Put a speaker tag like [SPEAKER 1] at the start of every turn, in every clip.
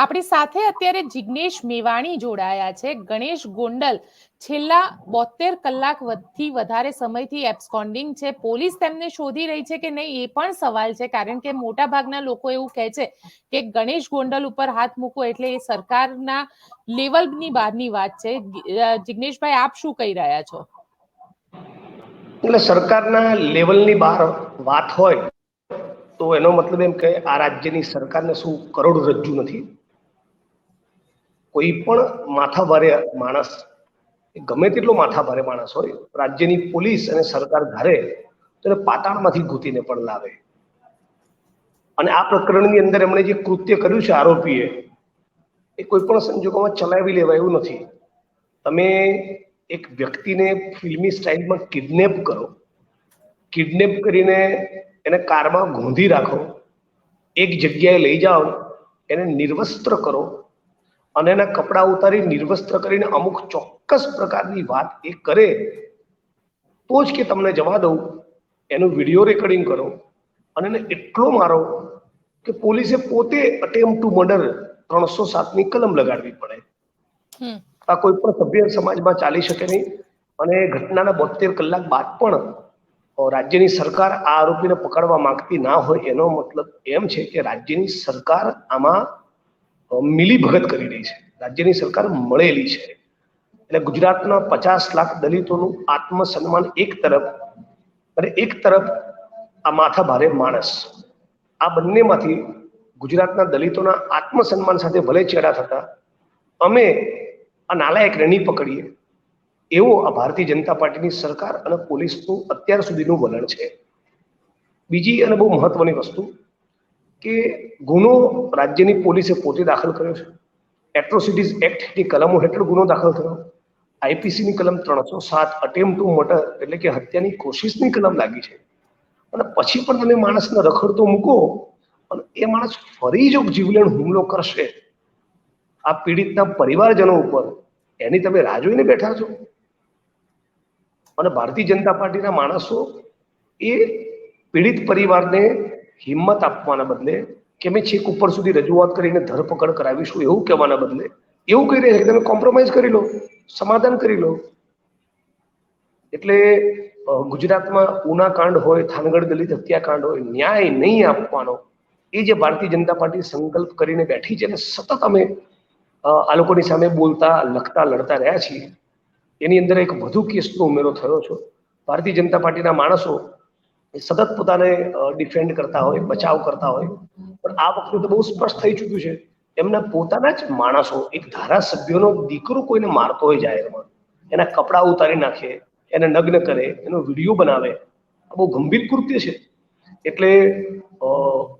[SPEAKER 1] આપણી સાથે અત્યારે જિગ્નેશ મેવાણી જોડાયા છે. ગણેશ ગોંડલ છેલ્લા બોતેર કલાકથી વધારે સમયથી એબ્સકોન્ડિંગ છે. પોલીસ તેમને શોધી રહી છે કે નહીં એ પણ સવાલ છે, કારણ કે મોટા ભાગના લોકો એવું કહે છે કે ગણેશ ગોંડલ ઉપર હાથ મૂકો એટલે એ સરકારના લેવલની બહારની વાત છે. જિગ્નેશભાઈ, આપ શું કહી રહ્યા છો?
[SPEAKER 2] એટલે સરકારના લેવલની બહાર વાત હોય તો એનો મતલબ એમ કે આ રાજ્યની સરકારને શું કરોડરજ્જુ નથી. કોઈ પણ માથાભારે માણસ, ગમે તેટલો માથાભારે માણસ હોય, રાજ્યની પોલીસ અને સરકાર ધારે તો એને પાતાળમાંથી ગૂંથીને પણ લાવે. અને આ પ્રકરણની અંદર એમણે જે કૃત્ય કર્યું છે આરોપીએ, એ કોઈ પણ સંજોગોમાં ચલાવી લેવાય એવું નથી. તમે એક વ્યક્તિને ફિલ્મી સ્ટાઇલમાં કિડનેપ કરો, કિડનેપ કરીને એને કારમાં ગોંધી રાખો, એક જગ્યાએ લઈ જાઓ, એને નિર્વસ્ત્ર કરો અને એના કપડા ઉતારી નિર્વસ્ત્ર કરીને અમુક ચોક્કસ પ્રકારની વાત એ કરે તો જ કે તમને જવા દઉં. એનું વીડિયો રેકોર્ડિંગ કરો અને એને એટલો મારો કે પોલીસે પોતે અટેમ્પ ટુ મર્ડર ત્રણસો સાતની કલમ લગાડવી પડે. આ કોઈ પણ સભ્ય સમાજમાં ચાલી શકે નહીં. અને ઘટનાના બોતેર કલાક બાદ પણ રાજ્યની સરકાર આ આરોપીને પકડવા માંગતી ના હોય એનો મતલબ એમ છે કે રાજ્યની સરકાર આમાં મિલી ભગત કરી રહી છે. રાજ્યની સરકાર મળેલી છે. એટલે ગુજરાતના પચાસ લાખ દલિતોનું આત્મસન્માન એક તરફ અને એક તરફ આ માથા ભારે માણસ. આ બંનેમાંથી ગુજરાતના દલિતોના આત્મસન્માન સાથે ભલે ચેડા થતા, અમે આ નાલાયકને નહીં પકડીએ. એવો આ ભારતીય જનતા પાર્ટીની સરકાર અને પોલીસનું અત્યાર સુધીનું વલણ છે. બીજી અને બહુ મહત્વની વસ્તુ કે ગુનો રાજ્યની પોલીસે પોતે દાખલ કર્યો છે. એટ્રોસિટીઝ એક્ટની કલમો હેઠળ ગુનો દાખલ થયો. આઈપીસીની કલમ ત્રણસો સાત અટેમ્પ ટુ મર્ડર એટલે કે હત્યાની કોશિશની કલમ લાગી છે. અને પછી પણ તમે માણસને રખડતો મૂકો અને એ માણસ ફરી જો જીવલેણ હુમલો કરશે. આ પીડિતના પરિવારજનો ઉપર, એની તમે રાહ જોઈને બેઠા છો. અને ભારતીય જનતા પાર્ટીના માણસો એ પીડિત પરિવારને હિંમત આપવાના બદલે કે અમે છેક ઉપર સુધી રજૂઆત કરીને ધરપકડ કરાવીશું એવું કહેવાના બદલે એવું કહી રહ્યા છે કે તમે કોમ્પ્રોમાઇઝ કરી લો, સમાધાન કરી લો. એટલે ગુજરાતમાં ઉના કાંડ હોય, થાનગઢ દલિત હત્યાકાંડ હોય, ન્યાય નહીં આપવાનો, એ જે ભારતીય જનતા પાર્ટી સંકલ્પ કરીને બેઠી છે અને સતત અમે આ લોકોની સામે બોલતા, લખતા, લડતા રહ્યા છીએ. એની અંદર એક વધુ કેસનો ઉમેરો થયો છે. ભારતીય જનતા પાર્ટીના માણસો સતત પોતાને ડિફેન્ડ કરતા હોય, બચાવ કરતા હોય. પણ આ વખતે તો બહુ સ્પષ્ટ થઈ ચૂક્યું છે. એમના પોતાના જ માણસો, એક ધારાસભ્યનો દીકરો કોઈને મારતો હોય જાહેરમાં, એના કપડાં ઉતારી નાખે, એને નગ્ન કરે, એનો વીડિયો બનાવે. આ બહુ ગંભીર કૃત્ય છે. એટલે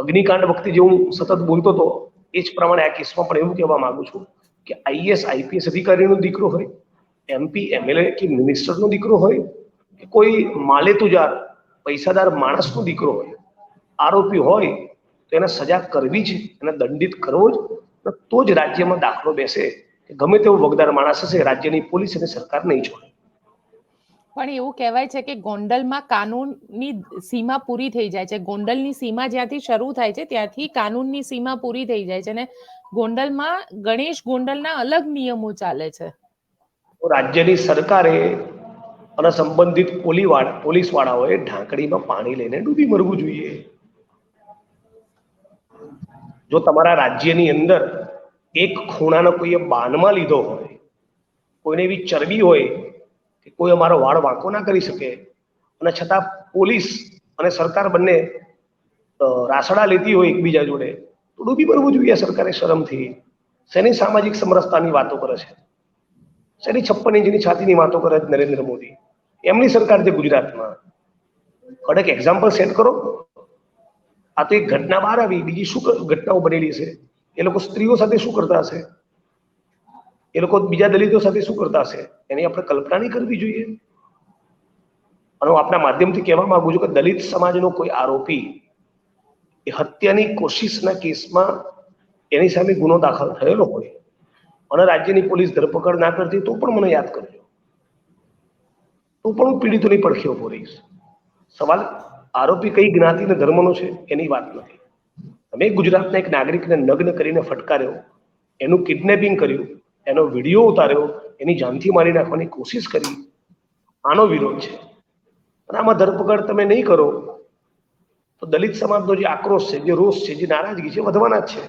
[SPEAKER 2] અગ્નિકાંડ વખતે જે હું સતત બોલતો હતો, એ જ પ્રમાણે આ કેસમાં પણ એવું કહેવા માંગુ છું કે આઈએસ આઈપીએસ અધિકારીનો દીકરો હોય એમપી એમએલએ કે મિનિસ્ટરનો દીકરો હોય, કે કોઈ માલે તુજાર પૈસાદાર માણસનો દીકરો હોય આરોપી હોય તો એને સજા કરવી જ એને દંડિત કરવો જ તો જ રાજ્યમાં દાખલો બેસે કે ગમે તેવો વગદાર માણસ હશે રાજ્યની પોલીસ અને સરકાર નહીં છોડે.
[SPEAKER 1] પણ એવું કહેવાય છે કે ગોંડલમાં કાનૂનની સીમા પૂરી થઈ જાય છે. ગોંડલની સીમા જ્યાંથી શરૂ થાય છે ત્યાંથી કાનૂનની સીમા પૂરી થઈ જાય છે. અને ગોંડલમાં ગણેશ ગોંડલના અલગ નિયમો ચાલે છે.
[SPEAKER 2] રાજ્યની સરકારે અને સંબંધિત પોલીસ વાળાઓએ ઢાંકણીમાં પાણી લઈને ડૂબી મરવું જોઈએ. જો તમારા રાજ્યની અંદર એક ખૂણાનો કોઈએ બાનમાં લીધો હોય, કોઈને એવી ચરબી હોય કે કોઈ અમારો વાળ વાંકો ના કરી શકે, અને છતાં પોલીસ અને સરકાર બંને રાસડા લેતી હોય એકબીજા જોડે, તો ડૂબી મરવું જોઈએ સરકારે શરમથી. શેની સામાજિક સમરસતાની વાતો કરે છે? શેની છપ્પન ઇંચની છાતીની વાતો કરે છે નરેન્દ્ર મોદી? એમની સરકાર છે ગુજરાતમાં. કડક એક્ઝામ્પલ સેટ કરો. આ તો એક ઘટના બહાર આવી. બીજી શું ઘટનાઓ બનેલી છે? એ લોકો સ્ત્રીઓ સાથે શું કરતા હશે? એ લોકો બીજા દલિતો સાથે શું કરતા હશે? એની આપણે કલ્પના નહીં કરવી જોઈએ. અને હું આપણા માધ્યમથી કહેવા માંગુ છું કે દલિત સમાજનો કોઈ આરોપી એ હત્યાની કોશિશના કેસમાં એની સામે ગુનો દાખલ થયેલો હોય અને રાજ્યની પોલીસ ધરપકડ ના કરતી તો પણ મને યાદ કરજો. તો પણ હું પીડિતોની પડખે ઊભો રહીશ. સવાલ આરોપી કઈ જ્ઞાતિ અને ધર્મનો છે એની વાત નથી. તમે ગુજરાતના એક નાગરિકને નગ્ન કરીને ફટકાર્યો, એનું કિડનેપિંગ કર્યું, એનો વીડિયો ઉતાર્યો, એની જાનથી મારી નાખવાની કોશિશ કરી, આનો વિરોધ છે. અને આમાં ધરપકડ તમે નહીં કરો, તો દલિત સમાજનો જે આક્રોશ છે, જે રોષ છે, જે નારાજગી છે વધવાના જ છે.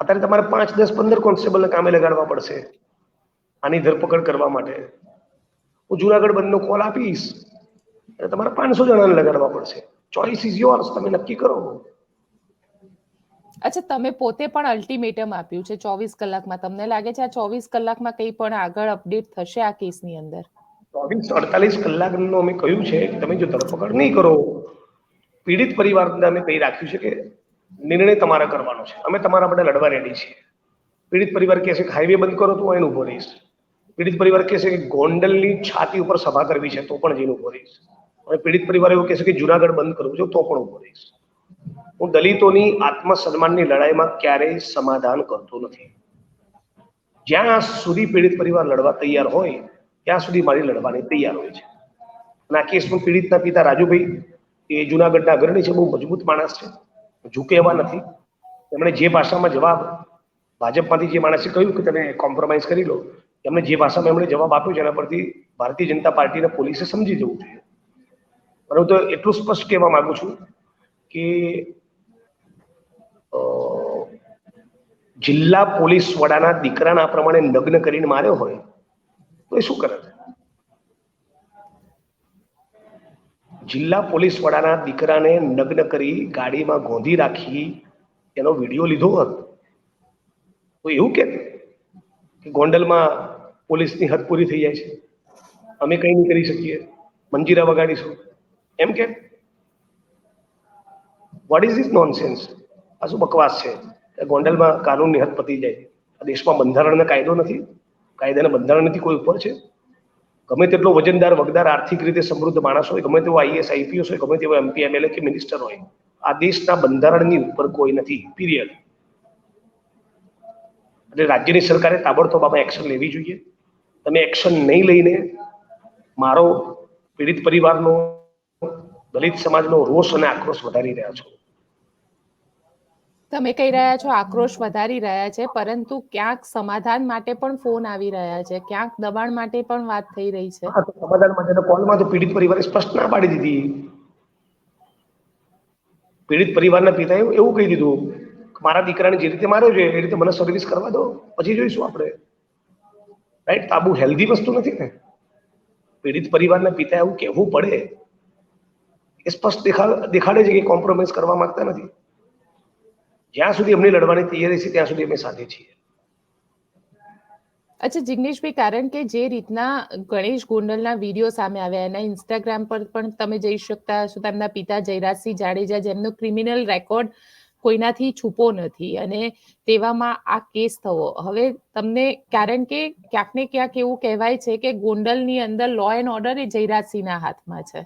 [SPEAKER 2] અત્યારે તમારે પાંચ, દસ, પંદર કોન્સ્ટેબલને કામે લગાડવા પડશે આની ધરપકડ કરવા માટે. હું જુનાગઢ બંધનો કોલ આપીશ. એટલે તમારે પાંચસો જણાને લગાડવા પડશે. ચોઈસ ઇઝ યોર્સ તમે નક્કી કરો.
[SPEAKER 1] અચ્છા તમે પોતે પણ અલ્ટિમેટમ આપ્યું છે ચોવીસ કલાકમાં. તમને લાગે છે આ ચોવીસ કલાકમાં કંઈ પણ આગળ અપડેટ થશે આ કેસની અંદર?
[SPEAKER 2] ચોવીસ અડતાલીસ કલાકનું અમે કહ્યું છે કે તમે જો ધરપકડ નહીં કરો પીડિત પરિવારને અમે કહી રાખ્યું છે કે નિર્ણય તમારે કરવાનો છે. અમે તમારા માટે લડવા રેડી છીએ. પીડિત પરિવાર કહે છે કે હાઈવે બંધ કરો તો હું એને ઊભો રહીશ. પીડિત પરિવાર કહે છે કે ગોંડલની છાતી ઉપર સભા કરવી છે, તો પણ જઈને ઊભો રહીશ અને પીડિત પરિવાર એવું કહે છે કે જુનાગઢ બંધ કરવું છે, તો પણ ઊભો રહીશ હું દલિતોની આત્મસન્માનની લડાઈમાં ક્યારેય સમાધાન કરતો નથી. જ્યાં સુધી પીડિત પરિવાર લડવા તૈયાર હોય, ત્યાં સુધી મારી લડવાની તૈયાર હોય છે. અને આ કેસમાં પીડિતના પિતા રાજુભાઈ, એ જુનાગઢના અગ્રણી છે, બહુ મજબૂત માણસ છે. ઝૂકે એવા નથી. એમણે જે ભાષામાં જવાબ ભાજપમાંથી જે માણસે કહ્યું કે તમે કોમ્પ્રોમાઇઝ કરી લો એમને જે ભાષામાં એમણે જવાબ આપ્યો છે, એના પરથી ભારતીય જનતા પાર્ટીને પોલીસે સમજી જવું જોઈએ. પરંતુ એટલું સ્પષ્ટ કહેવા માંગુ છું કે જિલ્લા પોલીસ વડાના દીકરાના આ પ્રમાણે નગ્ન કરીને માર્યો હોય, તો એ શું કરે છે? જિલ્લા પોલીસ વડાના દીકરાને નગ્ન કરી ગાડીમાં ગોંધી રાખી એનો વીડિયો લીધો હતો, તો એવું કે ગોંડલમાં પોલીસની હદ પૂરી થઈ જાય છે. અમે કંઈ નહીં કરી શકીએ. મંજીરા વગાડીશું. એમ કે વોટ ઇઝ ધીસ નોનસેન્સ આ શું બકવાસ છે? ગોંડલમાં કાનૂનની હદ પતી જાય. આ દેશમાં બંધારણને કાયદો નથી. કાયદાના બંધારણ નથી કોઈ ઉપર છે? ગમે તેટલો વજનદાર, વગદાર, આર્થિક રીતે સમૃદ્ધ માણસ હોય, ગમે તેવો આઈએસ, આઈપીએસ હોય, ગમે તેવો એમપી, એમએલએ કે મિનિસ્ટર હોય, આ દેશના બંધારણની ઉપર કોઈ નથી. પીરિયડ એટલે રાજ્યની સરકારે તાબડતોબ આમાં એક્શન લેવી જોઈએ. તમે એક્શન નહીં લઈને મારો પીડિત પરિવારનો દલિત સમાજનો રોષ અને આક્રોશ વધારી રહ્યા છો.
[SPEAKER 1] તમે કહી રહ્યા છો આક્રોશ વધારી રહ્યા છે પરંતુ ક્યાંક સમાધાન માટે પણ ફોન આવી રહ્યા છે ક્યાંક દબાણ માટે પણ વાત થઈ રહી છે.
[SPEAKER 2] સમાધાન માટે કોલમાં તો પીડિત પરિવારે સ્પષ્ટ ના પાડી દીધી. પીડિત પરિવારના પિતાએ એવું કહી દીધું મારા દીકરાને જે રીતે માર્યો છે એ રીતે મને સર્વિસ કરવા દો પછી જોઈશું આપણે. રાઈટ આ બહુ હેલ્ધી વસ્તુ નથી ને? પીડિત પરિવારના પિતા એવું કહેવું પડે. એ સ્પષ્ટ દેખા, દેખાડે છે કે કોમ્પ્રોમાઇઝ કરવા માંગતા નથી. જ્યાં સુધી એમની લડવાની તૈયારી છે, ત્યાં સુધી અમે સાથે છીએ.
[SPEAKER 1] અચ્છા, જિગ્નેશભાઈ, કારણ કે જે રીતના ગણેશ ગોંડલના વીડિયો સામે આવ્યા, એના ઇન્સ્ટાગ્રામ પર પણ તમે જઈ શકતા છો તેમના પિતા જયરાજસિંહ જાડેજા, જેમનો ક્રિમિનલ રેકોર્ડ કોઈનાથી છુપો નથી અને તેવામાં આ કેસ થવો. હવે તમને કારણ કે ક્યાંક ને ક્યાંક એવું કહેવાય છે કે ગોંડલની અંદર લો એન્ડ ઓર્ડર એ જયરાજસિંહના હાથમાં છે.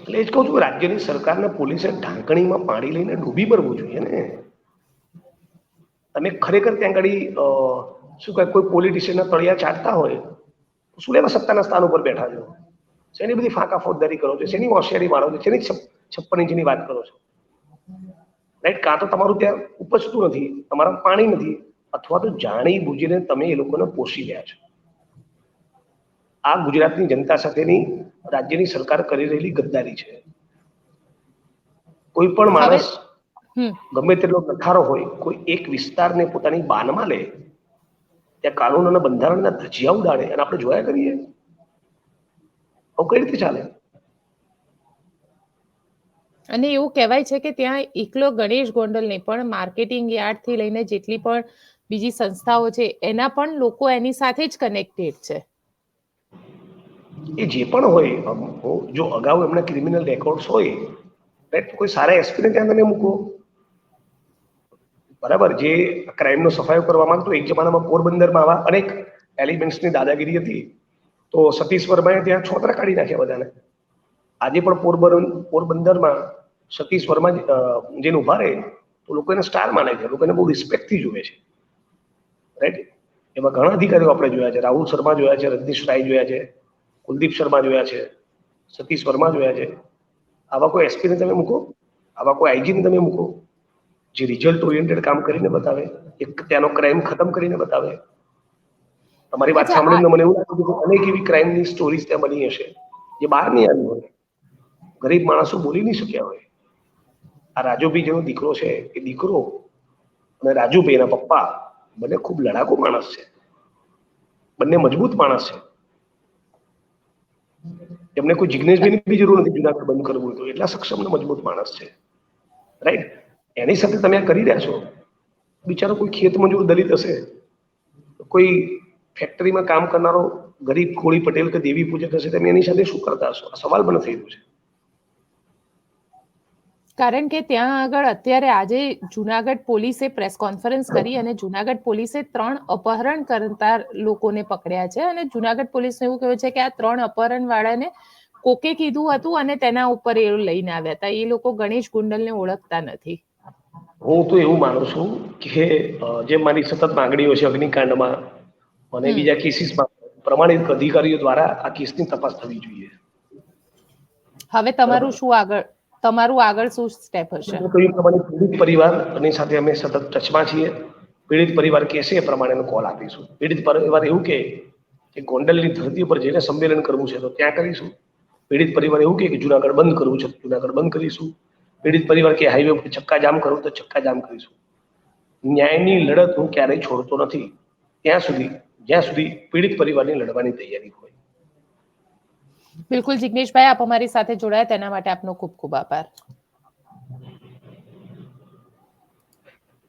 [SPEAKER 2] એટલે એ જ કહું છું રાજ્યની સરકારને પોલીસે ઢાંકણીમાં પાણી લઈને ડૂબી ભરવું જોઈએ ને. તમે ખરેખર ત્યાં આગળ શું કહે કોઈ પોલિટિશિયનના તળિયા ચાટતા હોય શું લેવા સત્તાના સ્થાન ઉપર બેઠા છો? શેની બધી ફાંકા ફોજદારી કરો છો? શેની હોશિયારી માણો છો? શેની છપ- છપ્પન ઇંચની વાત કરો છો? રાઈટ કાં તો તમારું ત્યાં ઉપજતું નથી તમારા પાણી નથી અથવા તો જાણી બુજીને તમે એ લોકોને પોષી રહ્યા છો. આ ગુજરાતની જનતા સાથેની રાજ્યની સરકાર કરી રહેલી ગદ્દારી છે. કોઈ પણ માણસ ગમે તેટલો નખારો હોય કોઈ એક વિસ્તારને પોતાની બાનમાં લે ત્યાં કાનૂન અને બંધારણના ધજિયા ઉડાડે અને આપણે જોયા કરીએ. હવે કઈ રીતે ચાલે?
[SPEAKER 1] અને એવું કહેવાય છે કે ત્યાં એકલો ગણેશ ગોંડલ નહીં પણ માર્કેટિંગ યાર્ડથી લઈને જેટલી પણ બીજી સંસ્થાઓ છે એના પણ લોકો એની સાથે જ કનેક્ટેડ છે.
[SPEAKER 2] એ જે પણ હોય જો અગાઉ એમના ક્રિમિનલ રેકોર્ડ્સ હોય right, કોઈ સારા એસપીને ત્યાં તમે મૂકો. બરાબર જે ક્રાઇમનો સફાયો કરવા માંગતો એક જમાનામાં પોરબંદરમાં આવા અનેક એલિમેન્ટ્સની દાદાગીરી હતી તો સતીશ વર્માએ ત્યાં છોતરા કાઢી નાખ્યા બધાને. આજે પણ પોરબંદર પોરબંદરમાં સતીશ વર્મા જેને ઊભા રહે તો લોકો એને સ્ટાર માને છે. લોકો એને બહુ રિસ્પેક્ટથી જુએ છે. રાઈટ એમાં ઘણા અધિકારીઓ આપણે જોયા છે. રાહુલ શર્મા જોયા છે રજનીશ રાય જોયા છે કુલદીપ શર્મા જોયા છે સતીશ વર્મા જોયા છે. આવા કોઈ એસપીને તમે મૂકો આવા કોઈ આઈજીને તમે મૂકો જે રિઝલ્ટ ઓરિએન્ટેડ કામ કરીને બતાવે એક ત્યાંનો ક્રાઇમ ખતમ કરીને બતાવે. તમારી વાત સાંભળીને મને એવું લાગ્યું કે અનેક એવી ક્રાઇમની સ્ટોરીઝ ત્યાં બની હશે જે બહાર નહીં આવી હોય. ગરીબ માણસો બોલી નહીં શક્યા હોય. આ રાજુભાઈ જેનો દીકરો છે, એ દીકરો અને રાજુભાઈ એના પપ્પા બંને ખૂબ લડાકુ માણસ છે. બંને મજબૂત માણસ છે. એમને કોઈ જિજ્ઞેશભાઈની બી જરૂર નથી જુનાગઢ બંધ કરવું હોય તો. એટલા સક્ષમ અને મજબૂત માણસ છે. રાઈટ એની સાથે તમે આ કરી રહ્યા છો. બિચારો કોઈ ખેત મજૂર દલિત હશે? કોઈ ફેક્ટરીમાં કામ કરનારો ગરીબ કોળી પટેલ કે દેવી પૂજક હશે? તમે એની સાથે શું કરતા હશો? આ સવાલ પણ થઈ રહ્યો છે.
[SPEAKER 1] કારણ કે ત્યાં આગળ અત્યારે આજે જુનાગઢ પોલીસે પ્રેસ કોન્ફરન્સ કરી અને જુનાગઢ પોલીસે ત્રણ અપહરણ કરતા લોકોને પકડ્યા છે અને જુનાગઢ પોલીસને એવું કહ્યું છે કે આ ત્રણ અપહરણ વાળાને કોકે કીધું હતું અને તેના ઉપર એ લઈને આવ્યા હતા. એ લોકો ગણેશ ગુંડલને ઓળખતા નથી.
[SPEAKER 2] હું તો એવું માનું છું કે જે મારી સતત માંગણીઓ છે અગ્નિકાંડમાં અને બીજા કેસીસમાં પ્રમાણિત અધિકારીઓ દ્વારા આ કેસની તપાસ થવી જોઈએ.
[SPEAKER 1] હવે તમારું શું આગળ? તમારું આગળ શું સ્ટેપ હશે?
[SPEAKER 2] પીડિત પરિવાર, અને સાથે અમે સતત ટચમાં છીએ. પીડિત પરિવાર કહેશે એ પ્રમાણેનો કોલ આપીશું. પીડિત પરિવાર એવું કહે કે ગોંડલની ધરતી ઉપર જઈને સંમેલન કરવું છે તો ત્યાં કરીશું. પીડિત પરિવાર એવું કહે કે જુનાગઢ બંધ કરવું છે જુનાગઢ બંધ કરીશું. પીડિત પરિવાર કે હાઈવે પર ચક્કાજામ કરવું તો ચક્કા જામ કરીશું. ન્યાયની લડત હું ક્યારેય છોડતો નથી. ત્યાં સુધી, જ્યાં સુધી પીડિત પરિવારની લડવાની તૈયારી હોય.
[SPEAKER 1] બિલકુલ જિગ્નેશભાઈ આપ અમારી સાથે જોડાયા. તેના માટે આપનો ખૂબ ખૂબ આભાર.